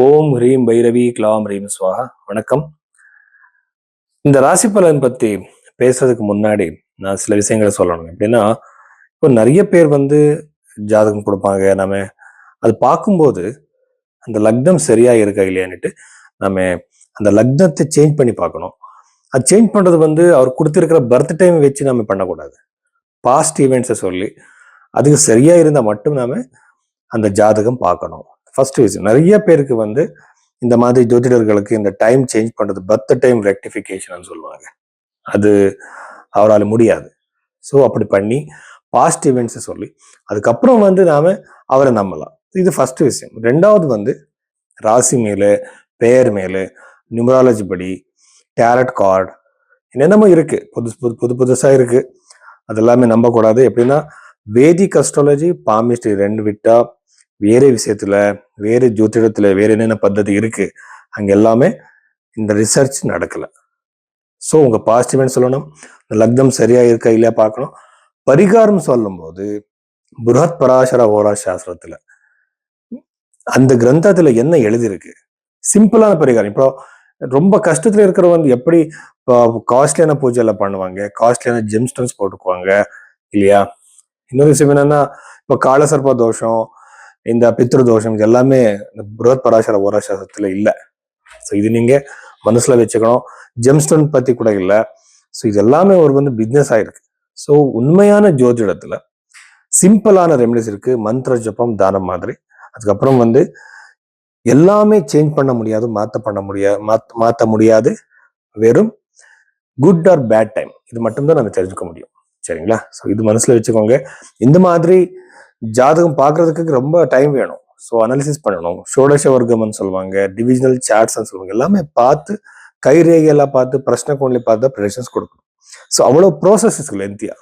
ஓம் ஹ்ரீம் Bhairavi glam ஹ்ரீம் ஸ்வாஹா. வணக்கம். இந்த ராசி பலன் பத்தி பேசுறதுக்கு முன்னாடி நான் சில விஷயங்களை சொல்லணும். எப்படின்னா இப்போ நிறைய பேர் வந்து ஜாதகம் கொடுப்பாங்க. நம்ம அது பார்க்கும்போது அந்த லக்னம் சரியா இருக்கா இல்லையான்ட்டு நம்ம அந்த லக்னத்தை சேஞ்ச் பண்ணி பார்க்கணும். அது சேஞ்ச் பண்றது வந்து அவர் கொடுத்துருக்கிற பர்த் டைம் வச்சு நம்ம பண்ணக்கூடாது. பாஸ்ட் ஈவெண்ட்ஸை சொல்லி அதுக்கு சரியா இருந்தால் மட்டும் நாம அந்த ஜாதகம் பார்க்கணும். ஃபர்ஸ்ட் விஷயம் நிறைய பேருக்கு வந்து இந்த மாதிரி ஜோதிடர்களுக்கு இந்த டைம் சேஞ்ச் பண்ணுறது பர்த் டைம் ரெக்டிஃபிகேஷன் சொல்லுவாங்க. அது அவரால் முடியாது. ஸோ அப்படி பண்ணி பாஸ்ட் இவெண்ட்ஸை சொல்லி அதுக்கப்புறம் வந்து நாம் அவரை நம்பலாம். இது ஃபர்ஸ்ட் விஷயம். ரெண்டாவது வந்து ராசி மேலே பெயர் மேலே நியூமராலஜி படி டேரட் கார்டு என்னென்னமோ இருக்குது புதுசு புது புது புதுசாக இருக்குது அதெல்லாமே நம்பக்கூடாது. எப்படின்னா வேதிக் அஸ்ட்ராலஜி பாமிஸ்ட்ரி ரெண்டு விட்டால் வேறு விஷயத்துல வேறு ஜோதிடத்துல வேறு என்னென்ன பద్ధதி இருக்கு அங்கே எல்லாமே இந்த ரிசர்ச் நடக்கலை. ஸோ உங்கள் பாசிட்டிவ்னு சொல்லணும் இந்த லக்னம் சரியாக இருக்கா இல்லையா பார்க்கணும். பரிகாரம் சொல்லும்போது புரத் பராசர ஓரா சாஸ்திரத்தில் அந்த கிரந்தத்தில் என்ன எழுதியிருக்கு? சிம்பிளான பரிகாரம். இப்போ ரொம்ப கஷ்டத்தில் இருக்கிறவங்க எப்படி காஸ்ட்லியான பூஜையில் பண்ணுவாங்க காஸ்ட்லியான ஜெம்ஸ்டன்ஸ் போட்டுக்குவாங்க இல்லையா? இன்னொரு விஷயம் என்னன்னா இப்போ காலசர்ப்ப தோஷம் இந்த பித்ரு தோஷம் இது எல்லாமே இந்த புரத் பராசர ஓராசாசத்துல இல்லை. ஸோ இது நீங்க மனசுல வச்சுக்கணும். ஜெம்ஸ்டோன் பத்தி கூட இல்லை. ஸோ இது எல்லாமே ஒரு வந்து பிஸ்னஸ் ஆயிருக்கு. ஸோ உண்மையான ஜோதிடத்துல சிம்பிளான ரெமெடிஸ் இருக்கு. மந்திர ஜபம் தானம் மாதிரி. அதுக்கப்புறம் வந்து எல்லாமே சேஞ்ச் பண்ண முடியாது மாத்த பண்ண முடியாது மாத்த முடியாது. வெறும் குட் ஆர் பேட் டைம் இது மட்டும்தான் நம்ம தெரிஞ்சுக்க முடியும். சரிங்களா? ஸோ இது மனசுல வச்சுக்கோங்க. இந்த மாதிரி ஜாதகம் பார்க்கறதுக்கு ரொம்ப டைம் வேணும். ஸோ அனாலிசிஸ் பண்ணணும். ஷோடச வர்க்கம்னு சொல்லுவாங்க டிவிஜனல் சார்ட்ஸ்ன்னு சொல்லுவாங்க எல்லாமே பார்த்து கைரேகையெல்லாம் பார்த்து பிரச்சனை கோண்லி பார்த்து ப்ரெடிஷன்ஸ் கொடுக்கணும். ஸோ அவ்வளோ ப்ராசஸ் லென்த்தியா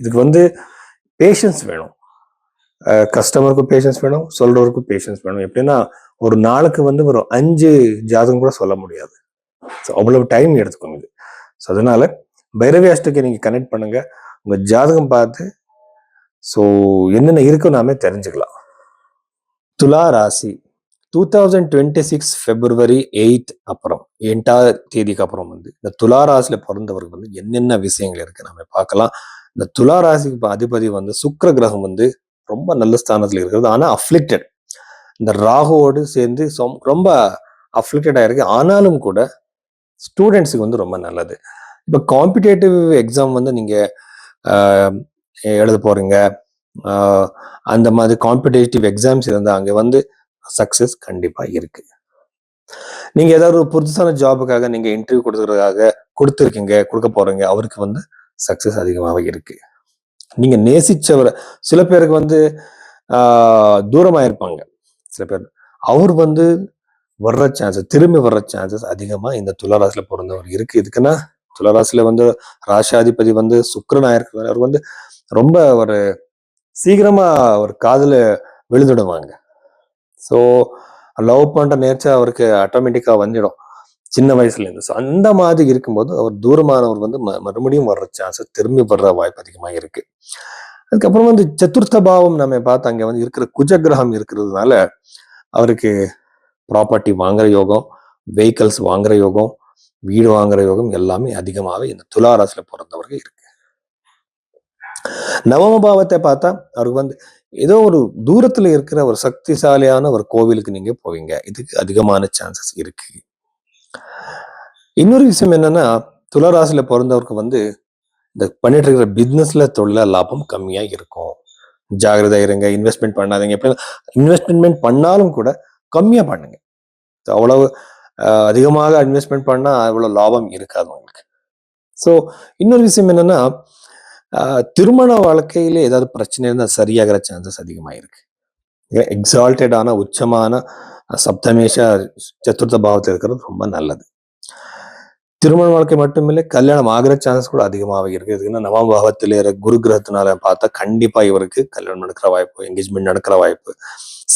இதுக்கு வந்து பேஷன்ஸ் வேணும். கஸ்டமருக்கும் பேஷன்ஸ் வேணும் சொல்றவருக்கும் பேஷன்ஸ் வேணும். எப்படின்னா ஒரு நாளுக்கு வந்து ஒரு அஞ்சு ஜாதகம் கூட சொல்ல முடியாது. ஸோ அவ்வளவு டைம் எடுத்துக்கோங்க இது. ஸோ அதனால பைரவி அஷ்டக்கை நீங்கள் கனெக்ட் பண்ணுங்க. உங்கள் ஜாதகம் பார்த்து ஸோ என்னென்ன இருக்கு நாமே தெரிஞ்சுக்கலாம். துலா ராசி two thousand twenty six February eight அப்புறம் எட்டாவது தேதிக்கு அப்புறம் வந்து இந்த துலா ராசியில் பிறந்தவருக்கு வந்து என்னென்ன விஷயங்கள் இருக்கு நம்ம பார்க்கலாம். இந்த துலா ராசிக்கு அதிபதி வந்து சுக்கர கிரகம் வந்து ரொம்ப நல்ல ஸ்தானத்தில் இருக்கிறது. ஆனால் அஃப்ளிக்டட் இந்த ராகுவோடு சேர்ந்து ரொம்ப அஃப்ளிக்டடாக ஆயிருக்கு. ஆனாலும் கூட ஸ்டூடெண்ட்ஸுக்கு வந்து ரொம்ப நல்லது. இப்போ காம்படேட்டிவ் எக்ஸாம் வந்து நீங்கள் எழுத போறீங்க. அந்த மாதிரி காம்படிட்டிவ் எக்ஸாம்ஸ் இருந்தால் அங்கே வந்து சக்ஸஸ் கண்டிப்பாக இருக்கு. நீங்க ஏதாவது ஒரு புதுசான ஜாபுக்காக நீங்க இன்டர்வியூ கொடுக்கறதுக்காக கொடுத்துருக்கீங்க கொடுக்க போறீங்க அவருக்கு வந்து சக்சஸ் அதிகமாக இருக்கு. நீங்க நேசிச்சவரை சில பேருக்கு வந்து தூரமாக இருப்பாங்க. சில பேர் அவர் வந்து வர்ற சான்சஸ் திரும்பி வர்ற சான்சஸ் அதிகமா இந்த துளராசில பிறந்தவர் இருக்கு. இதுக்குன்னா துளராசில வந்து ராசாதிபதி வந்து சுக்கரன் ஆயிருக்கிறார் அவர் வந்து ரொம்ப ஒரு சீக்கிரமாக ஒரு காதில் விழுந்துடுவாங்க. ஸோ லவ் பண்ணுற நேச்சர் அவருக்கு ஆட்டோமேட்டிக்காக வந்துடும். சின்ன வயசுலேருந்து. ஸோ அந்த மாதிரி இருக்கும்போது அவர் தூரமானவர் வந்து ம மறுபடியும் வர்ற சான்ஸை திரும்பி வர்ற வாய்ப்பு அதிகமாக இருக்குது அதுக்கப்புறம் வந்து சதுர்த்த பாவம் நம்ம பார்த்து அங்கே வந்து இருக்கிற குஜகிரகம் இருக்கிறதுனால அவருக்கு ப்ராப்பர்ட்டி வாங்குற யோகம் வெஹிக்கல்ஸ் வாங்குற யோகம் வீடு வாங்குற யோகம் எல்லாமே அதிகமாகவே இந்த துளாராசில பிறந்தவர்கள் இருக்கு. நவம பாவத்தை பார்த்தா அவருக்கு வந்து ஏதோ ஒரு தூரத்துல இருக்கிற ஒரு சக்திசாலியான ஒரு கோவிலுக்கு நீங்க போவீங்க. இதுக்கு அதிகமான சான்சஸ் இருக்கு. இன்னொரு விஷயம் என்னன்னா துளராசியில பிறந்தவருக்கு வந்து இந்த பண்ணிட்டு இருக்கிற பிஸ்னஸ்ல தொழில லாபம் கம்மியா இருக்கும். ஜாகிரதா இருங்க இன்வெஸ்ட்மெண்ட் பண்ணாதீங்க. எப்படி இன்வெஸ்ட்மெண்ட் பண்ணாலும் கூட கம்மியா பண்ணுங்க. அவ்வளவு அதிகமாக இன்வெஸ்ட்மெண்ட் பண்ணா அவ்வளவு லாபம் இருக்காது உங்களுக்கு. ஸோ இன்னொரு விஷயம் என்னன்னா திருமண வாழ்க்கையில ஏதாவது பிரச்சனை இருந்தால் சரியாகிற சான்சஸ் அதிகமாக இருக்கு எக்ஸால்டடான உச்சமான சப்தமேஷ சதுர்த்த பாவத்தில் இருக்கிறது ரொம்ப நல்லது. திருமண வாழ்க்கை மட்டுமில்லை கல்யாணம் ஆகிற சான்ஸ் கூட அதிகமாக இருக்கு. இதுக்குன்னா நவம் பாவத்தில் குரு கிரகத்தினால பார்த்தா கண்டிப்பா இவருக்கு கல்யாணம் நடக்கிற வாய்ப்பு என்கேஜ்மெண்ட் நடக்கிற வாய்ப்பு.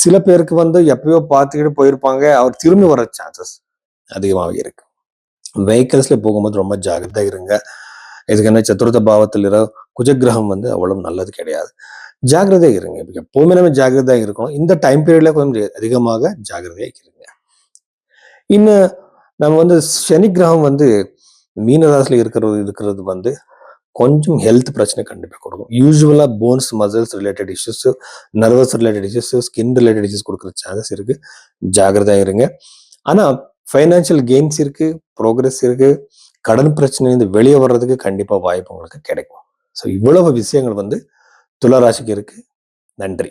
சில பேருக்கு வந்து எப்பயோ பார்த்துக்கிட்டு போயிருப்பாங்க அவர் திரும்பி வர சான்சஸ் அதிகமாக இருக்கு. வெஹிக்கல்ஸ்ல போகும்போது ரொம்ப ஜாகிரதா இருங்க. எதுக்குன்னா சதுர்த்த பாவத்தில் இருக்கிற குஜகிரகம் வந்து அவ்வளவு நல்லது கிடையாது. ஜாகிரதையாக இருங்க. எப்பவுமே நம்ம ஜாகிரதையாக இருக்கணும். இந்த டைம் பீரியட்ல கொஞ்சம் அதிகமாக ஜாகிரதையாக இருங்க. இன்னும் நம்ம வந்து சனி கிரகம் வந்து மீனராசியில் இருக்கிறது இருக்கிறது வந்து கொஞ்சம் ஹெல்த் பிரச்சனை கண்டிப்பாக கொடுக்கும். யூஸ்வலாக bones muscles related issues nerves related issues skin related issues கொடுக்குற சான்சஸ் இருக்கு. ஜாகிரதையாக இருங்க. ஆனால் ஃபைனான்சியல் கெயின்ஸ் இருக்கு ப்ரோக்ரஸ் இருக்கு. கடன் பிரச்சனையிலிருந்து வெளியே வர்றதுக்கு கண்டிப்பாக வாய்ப்பு உங்களுக்கு கிடைக்கும். ஸோ இவ்வளவு விஷயங்கள் வந்து துளராசிக்கு இருக்கு. நன்றி.